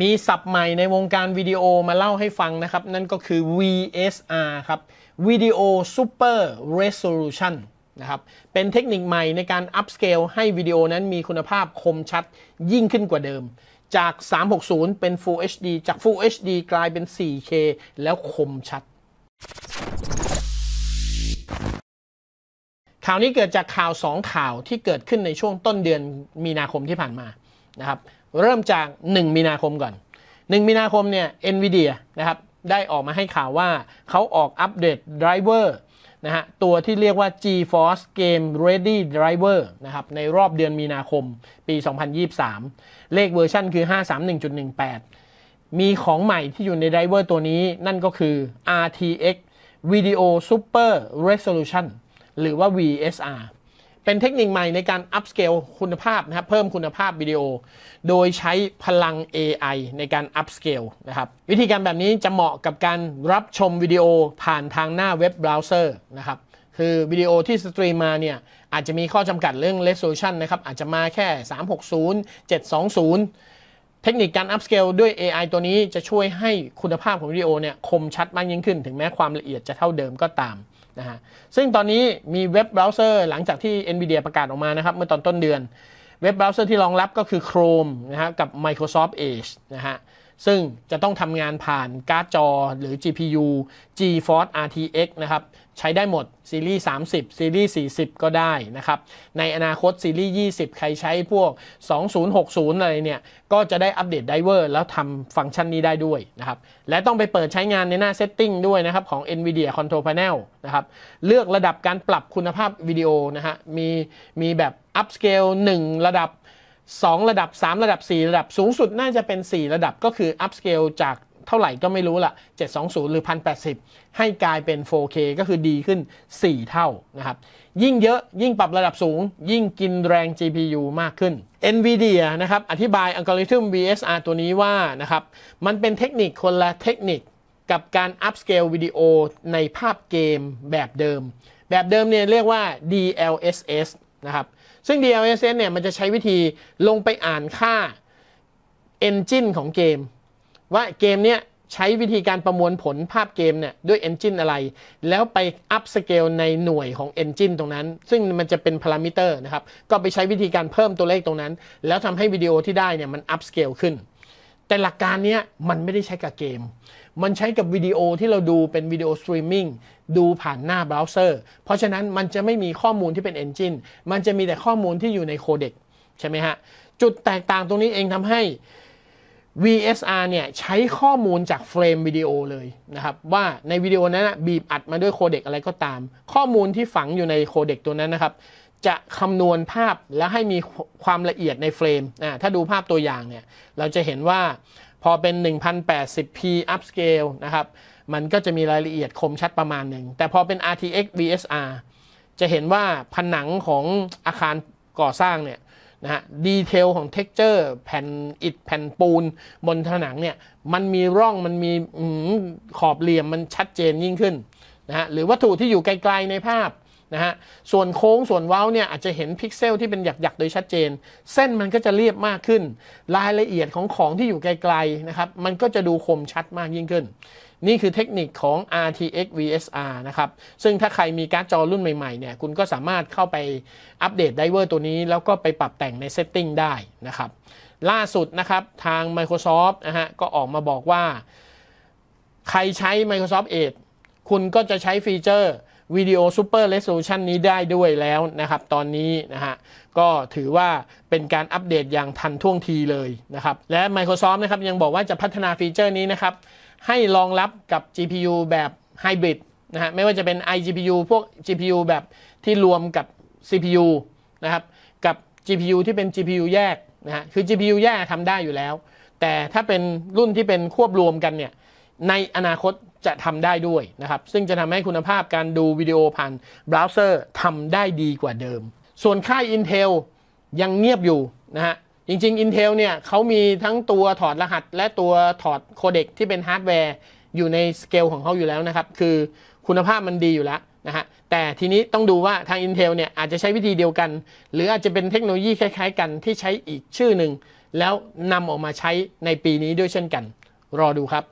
มีศัพท์ใหม่ในวงการวิดีโอมาเล่าให้ฟังนะครับ นั่นก็คือ VSR ครับ Video Super Resolution นะครับ เป็นเทคนิคใหม่ในการ upscale ให้วิดีโอนั้นมีคุณภาพคมชัดยิ่งขึ้นกว่าเดิม จาก 360 เป็น Full HD จาก Full HD กลายเป็น 4K แล้วคมชัดข่าวนี้เกิดจากข่าว 2 ข่าวที่เกิดขึ้นในช่วงต้นเดือนมีนาคมที่ผ่านมานะครับ เริ่มจาก 1 มีนาคมก่อน 1 มีนาคมเนี่ย NVIDIA นะครับได้ออกมาให้ข่าวว่าเขาออกอัปเดตไดรเวอร์นะฮะตัวที่เรียกว่า GeForce Game Ready Driver นะครับในรอบเดือนมีนาคมปี 2023 เลขเวอร์ชันคือ 531.18 มีของใหม่ที่อยู่ในไดรเวอร์ตัวนี้นั่นก็คือ RTX Video Super Resolution หรือว่า VSR เป็นเทคนิคใหม่ในการ upscale คุณภาพนะครับ เพิ่มคุณภาพวิดีโอ โดยใช้พลัง AI ในการ upscale นะครับ วิธีการแบบนี้จะเหมาะกับการรับชมวิดีโอผ่านทางหน้าเว็บเบราว์เซอร์นะครับคือวิดีโอที่สตรีมมาเนี่ยอาจจะมีข้อจำกัดเรื่อง resolution นะครับ อาจจะมาแค่ 360 720 เทคนิคการ upscale ด้วย AI ตัวนี้จะช่วยให้คุณภาพของวิดีโอเนี่ยคมชัดมากยิ่งขึ้น ถึงแม้ความละเอียดจะเท่าเดิมก็ตาม นะฮะซึ่งตอนนี้มีเว็บเบราว์เซอร์หลังจากที่ NVIDIA ประกาศออกมานะครับ เมื่อตอนต้นเดือน เว็บเบราว์เซอร์ที่รองรับก็คือ Chrome นะฮะกับ Microsoft Edge นะฮะ ซึ่งจะต้องทำงานผ่านการ์ดจอหรือ GPU GeForce RTX นะครับ ใช้ได้หมดซีรีส์ 30 ซีรีส์ 40 ก็ได้นะครับ ในอนาคตซีรีส์ 20 ใครใช้พวก 2060 อะไรเนี่ย ก็จะได้อัปเดตไดเวอร์แล้วทำฟังก์ชันนี้ได้ด้วยนะครับ และต้องไปเปิดใช้งานในหน้า Setting ด้วยนะครับ ของ NVIDIA Control Panel นะครับ เลือกระดับการปรับคุณภาพวิดีโอนะฮะ มีมีแบบ Upscale 1 ระดับ 2 ระดับ 3 ระดับ 4 ระดับสูงสุดน่าจะเป็น 4 ระดับก็คือ upscale จากเท่าไหร่ก็ไม่รู้ละ720 หรือ 1080 ให้กลายเป็น 4K ก็คือดีขึ้น 4 เท่านะครับ ยิ่งเยอะยิ่งปรับระดับสูง ยิ่งกินแรง GPU มากขึ้น NVIDIA นะครับ อธิบายอัลกอริทึม VSR ตัวนี้ว่านะครับ มันเป็นเทคนิคคนละเทคนิคกับการ upscale วิดีโอในภาพเกมแบบเดิม แบบเดิมเนี่ยเรียกว่า DLSS นะครับ ซึ่ง DLSS เนี่ยมันจะใช้วิธีลงไปอ่านค่า Engine ของเกม ว่าเกมเนี้ยใช้วิธีการประมวลผลภาพเกมเนี่ยด้วย Engine อะไร แล้วไป up scale ในหน่วยของ Engine ตรงนั้น ซึ่งมันจะเป็นพารามิเตอร์นะครับ ก็ไปใช้วิธีการเพิ่มตัวเลขตรงนั้น แล้วทำให้วิดีโอที่ได้เนี่ยมัน up scale ขึ้น แต่หลักการเนี้ยมันไม่ได้ใช้กับเกม มันใช้กับวิดีโอที่เราดูเป็นวิดีโอสตรีมมิ่งดูผ่านหน้าเบราว์เซอร์ เพราะฉะนั้นมันจะไม่มีข้อมูลที่เป็น Engine มันจะมีแต่ข้อมูลที่อยู่ในโคเด็กใช่ไหมฮะ จุดแตกต่างตรงนี้เองทำให้ VSR เนี่ยใช้ข้อมูลจากเฟรมวิดีโอเลยนะครับ ว่าในวิดีโอนั้นนะบีบอัดมาด้วยโคเด็กอะไรก็ตาม ข้อมูลที่ฝังอยู่ในโคเด็กตัวนั้นนะครับ จะคำนวณภาพแล้วให้มีความละเอียดในเฟรมอ่าถ้าดูภาพตัวอย่างเนี่ย เราจะเห็นว่าพอเป็น 1080p upscale นะครับ มันก็จะมีรายละเอียดคมชัดประมาณหนึ่ง แต่พอเป็น RTX VSR จะเห็นว่าผนังของอาคารก่อสร้างเนี่ยนะฮะดีเทลของ texture แผ่นอิฐแผ่นปูนบนผนังเนี่ย มันมีร่องมันมีขอบเหลี่ยมมันชัดเจนยิ่งขึ้นนะฮะหรือวัตถุที่อยู่ไกลๆในภาพ นะฮะ ส่วนโค้งส่วนเว้าเนี่ยอาจจะเห็นพิกเซลที่เป็นหยักๆ โดยชัดเจน เส้นมันก็จะเรียบมากขึ้น รายละเอียดของของที่อยู่ไกลๆนะครับ มันก็จะดูคมชัดมากยิ่งขึ้น นี่คือเทคนิคของ RTX VSR นะครับ ซึ่งถ้าใครมีการ์ดจอรุ่นใหม่ๆเนี่ย คุณก็สามารถเข้าไปอัปเดตไดเวอร์ตัวนี้ แล้วก็ไปปรับแต่งในเซตติ้งได้นะครับ ล่าสุดนะครับทาง Microsoft นะฮะก็ออกมาบอกว่า ใครใช้ Microsoft Edge คุณก็จะใช้ฟีเจอร์ วิดีโอ Super Resolution นี้ได้ด้วยแล้วนะครับ ตอนนี้นะฮะก็ถือว่าเป็นการอัปเดตอย่างทันท่วงทีเลยนะครับ และ Microsoft นะครับยังบอกว่าจะพัฒนาฟีเจอร์นี้นะครับ ให้รองรับกับ GPU แบบไฮบริดนะฮะไม่ว่าจะเป็น iGPU พวก GPU แบบที่รวมกับ CPU นะครับกับ GPU ที่เป็น GPU แยกนะฮะคือ GPU แยกทำได้อยู่แล้ว แต่ถ้าเป็นรุ่นที่เป็นควบรวมกันเนี่ย ในอนาคตจะทำได้ด้วยนะครับ ซึ่งจะทำให้คุณภาพการดูวิดีโอผ่านเบราว์เซอร์ทำได้ดีกว่าเดิม ส่วนค่าย Intel ยังเงียบอยู่นะฮะจริงๆ Intel เนี่ยเขามีทั้งตัวถอดรหัส และตัวถอดโคเด็กที่เป็นฮาร์ดแวร์อยู่ในสเกลของเขาอยู่แล้วนะครับ คือคุณภาพมันดีอยู่แล้วนะฮะแต่ทีนี้ต้องดูว่าทาง Intel เนี่ยอาจจะใช้วิธีเดียวกัน หรืออาจจะเป็นเทคโนโลยีคล้ายๆ กันที่ใช้อีกชื่อหนึ่งแล้วนำออกมาใช้ในปีนี้ด้วยเช่นกัน รอดูครับ